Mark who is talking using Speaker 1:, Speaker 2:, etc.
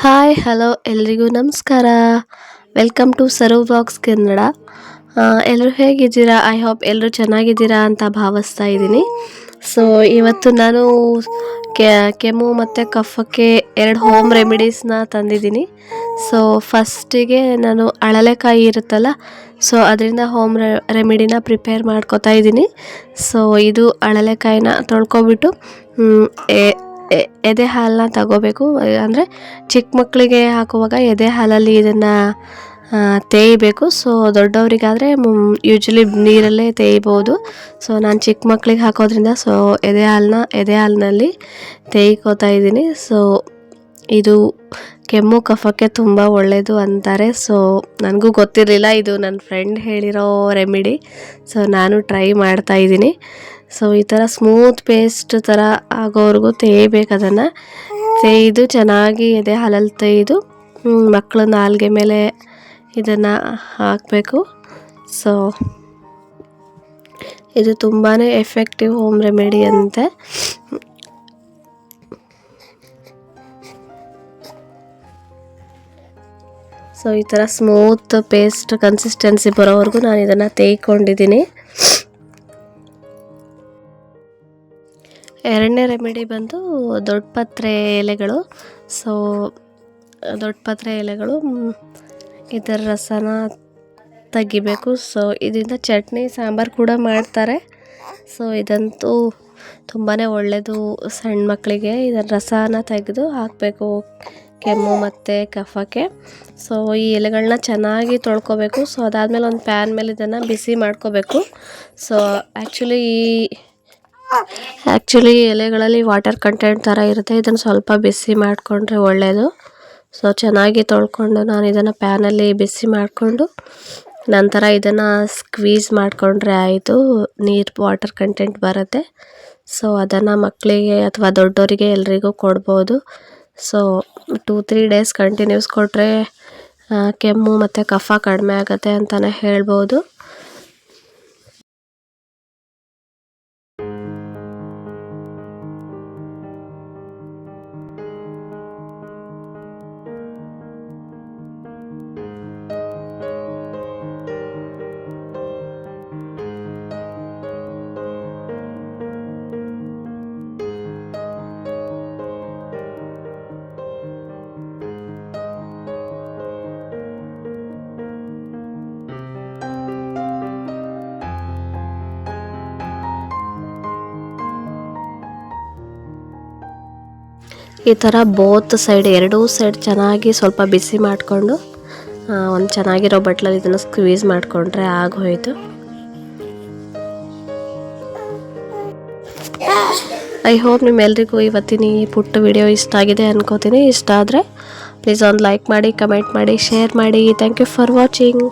Speaker 1: Hi, hello, ಎಲ್ರಿಗೂ ನಮಸ್ಕಾರ. Welcome to Serve Box Kannada ಎಲ್ಲರೂ ಹೇಗಿದ್ದೀರಾ? ಐ ಹೋಪ್ ಎಲ್ಲರೂ ಚೆನ್ನಾಗಿದ್ದೀರಾ ಅಂತ ಭಾವಿಸ್ತಾ ಇದ್ದೀನಿ. ಸೊ ಇವತ್ತು ನಾನು ಕೆಮ್ಮು ಮತ್ತು ಕಫಕ್ಕೆ ಎರಡು ಹೋಮ್ ರೆಮಿಡೀಸ್ನ ತಂದಿದ್ದೀನಿ. ಸೊ ಫಸ್ಟಿಗೆ ನಾನು ಅಳಲೆಕಾಯಿ ಇರುತ್ತಲ್ಲ ಸೊ ಅದರಿಂದ ಹೋಮ್ ರೆಮಿಡಿನ ಪ್ರಿಪೇರ್ ಮಾಡ್ಕೋತಾ ಇದ್ದೀನಿ. ಸೊ ಇದು ಅಳಲೆಕಾಯಿನ ತೊಳ್ಕೊಬಿಟ್ಟು ಎದೆ ಹಾಲನ್ನ ತಗೋಬೇಕು. ಅಂದರೆ ಚಿಕ್ಕ ಮಕ್ಕಳಿಗೆ ಹಾಕುವಾಗ ಎದೆ ಹಾಲಲ್ಲಿ ಇದನ್ನು ತೇಯಬೇಕು. ಸೊ, ದೊಡ್ಡವರಿಗಾದರೆ ಯೂಶ್ವಲಿ ನೀರಲ್ಲೇ ತೇಯ್ಬೋದು. ಸೊ, ನಾನು ಚಿಕ್ಕ ಮಕ್ಕಳಿಗೆ ಹಾಕೋದ್ರಿಂದ, ಸೊ, ಎದೆ ಹಾಲನ್ನ, ಎದೆ ಹಾಲಿನಲ್ಲಿ ತೇಯ್ಕೋತಾ ಇದ್ದೀನಿ. ಸೊ, ಇದು ಕೆಮ್ಮು, ಕಫಕ್ಕೆ ತುಂಬ ಒಳ್ಳೆಯದು ಅಂತಾರೆ. ಸೊ ನನಗೂ ಗೊತ್ತಿರಲಿಲ್ಲ, ಇದು ನನ್ನ ಫ್ರೆಂಡ್ ಹೇಳಿರೋ ರೆಮಿಡಿ ಸೊ ನಾನು ಟ್ರೈ ಮಾಡ್ತಾ ಇದ್ದೀನಿ. ಸೊ ಈ ಥರ ಸ್ಮೂತ್ ಪೇಸ್ಟ್ ಥರ ಆಗೋವರೆಗೂ ತೇಯಬೇಕು ಅದನ್ನು. ತೇಯ್ದು ಚೆನ್ನಾಗಿ ಎದೆ ಹಾಲಲ್ಲಿ ತೇಯ್ದು. ಮಕ್ಕಳು ನಾಲ್ಗೆ ಮೇಲೆ ಇದನ್ನು ಹಾಕಬೇಕು. ಸೊ ಇದು ತುಂಬಾ ಎಫೆಕ್ಟಿವ್ ಹೋಮ್ ರೆಮಿಡಿ ಅಂತೆ. ಸೊ ಈ ಥರ ಸ್ಮೂತ್ ಪೇಸ್ಟ್ ಕನ್ಸಿಸ್ಟೆನ್ಸಿ ಬರೋವರೆಗೂ ನಾನು ಇದನ್ನು ತೇಯ್ಕೊಂಡಿದ್ದೀನಿ ಎರಡನೇ ರೆಮಿಡಿ ಬಂದು ದೊಡ್ಡ ಪತ್ರೆ ಎಲೆಗಳು. ಸೊ ದೊಡ್ಡ ಪತ್ರೆ ಎಲೆಗಳು ಇದರ ರಸನ ತೆಗಿಬೇಕು. ಸೊ ಇದರಿಂದ ಚಟ್ನಿ, ಸಾಂಬಾರು ಕೂಡ ಮಾಡ್ತಾರೆ. ಸೊ ಇದಂತೂ ತುಂಬಾ ಒಳ್ಳೆಯದು ಸಣ್ಣ ಮಕ್ಕಳಿಗೆ ಇದರ ರಸನ ತೆಗೆದು ಹಾಕಬೇಕು. ಕೆಮ್ಮು ಮತ್ತು ಕಫಕ್ಕೆ. ಸೊ ಈ ಎಲೆಗಳನ್ನ ಚೆನ್ನಾಗಿ ತೊಳ್ಕೊಬೇಕು. ಸೊ ಅದಾದಮೇಲೆ ಒಂದು ಪ್ಯಾನ್ ಮೇಲೆ ಇದನ್ನು ಬಿಸಿ ಮಾಡ್ಕೋಬೇಕು. ಸೊ ಆ್ಯಕ್ಚುಲಿ ಈ ಆ್ಯಕ್ಚುಲಿ ಎಲೆಗಳಲ್ಲಿ ವಾಟರ್ ಕಂಟೆಂಟ್ ಥರ ಇರುತ್ತೆ. ಇದನ್ನು ಸ್ವಲ್ಪ ಬಿಸಿ ಮಾಡಿಕೊಂಡ್ರೆ ಒಳ್ಳೆಯದು ಸೊ ಚೆನ್ನಾಗಿ ತೊಳ್ಕೊಂಡು ನಾನು ಇದನ್ನು ಪ್ಯಾನಲ್ಲಿ ಬಿಸಿ ಮಾಡಿಕೊಂಡು ನಂತರ ಇದನ್ನು ಸ್ಕ್ವೀಸ್ ಮಾಡಿಕೊಂಡ್ರೆ ಆಯಿತು. ನೀರು ವಾಟರ್ ಕಂಟೆಂಟ್ ಬರುತ್ತೆ. ಸೊ ಅದನ್ನು ಮಕ್ಕಳಿಗೆ ಅಥವಾ ದೊಡ್ಡವರಿಗೆ ಎಲ್ರಿಗೂ ಕೊಡ್ಬೋದು. So two three days continues ಕೊಟ್ಟರೆ ಕೆಮ್ಮು ಮತ್ತು ಕಫ ಕಡಿಮೆ ಆಗುತ್ತೆ ಅಂತಲೇ ಹೇಳ್ಬೋದು. ಈ ಥರ ಬೋತ್ ಸೈಡ್, ಎರಡೂ ಸೈಡ್ ಚೆನ್ನಾಗಿ ಸ್ವಲ್ಪ ಬಿಸಿ ಮಾಡಿಕೊಂಡು ಒಂದು ಚೆನ್ನಾಗಿರೋ ಬಟ್ಲಲ್ಲಿ ಇದನ್ನು ಸ್ಕ್ವೀಸ್ ಮಾಡಿಕೊಂಡ್ರೆ ಆಗೋಯಿತು. ಐ ಹೋಪ್ ನಿಮ್ಮೆಲ್ರಿಗೂ ಇವತ್ತಿನ ಈ ಪುಟ್ಟ ವಿಡಿಯೋ ಇಷ್ಟ ಆಗಿದೆ ಅನ್ಕೋತೀನಿ. ಇಷ್ಟ ಆದರೆ ಪ್ಲೀಸ್ ಒಂದು ಲೈಕ್ ಮಾಡಿ ಕಮೆಂಟ್ ಮಾಡಿ ಶೇರ್ ಮಾಡಿ. Thank you for watching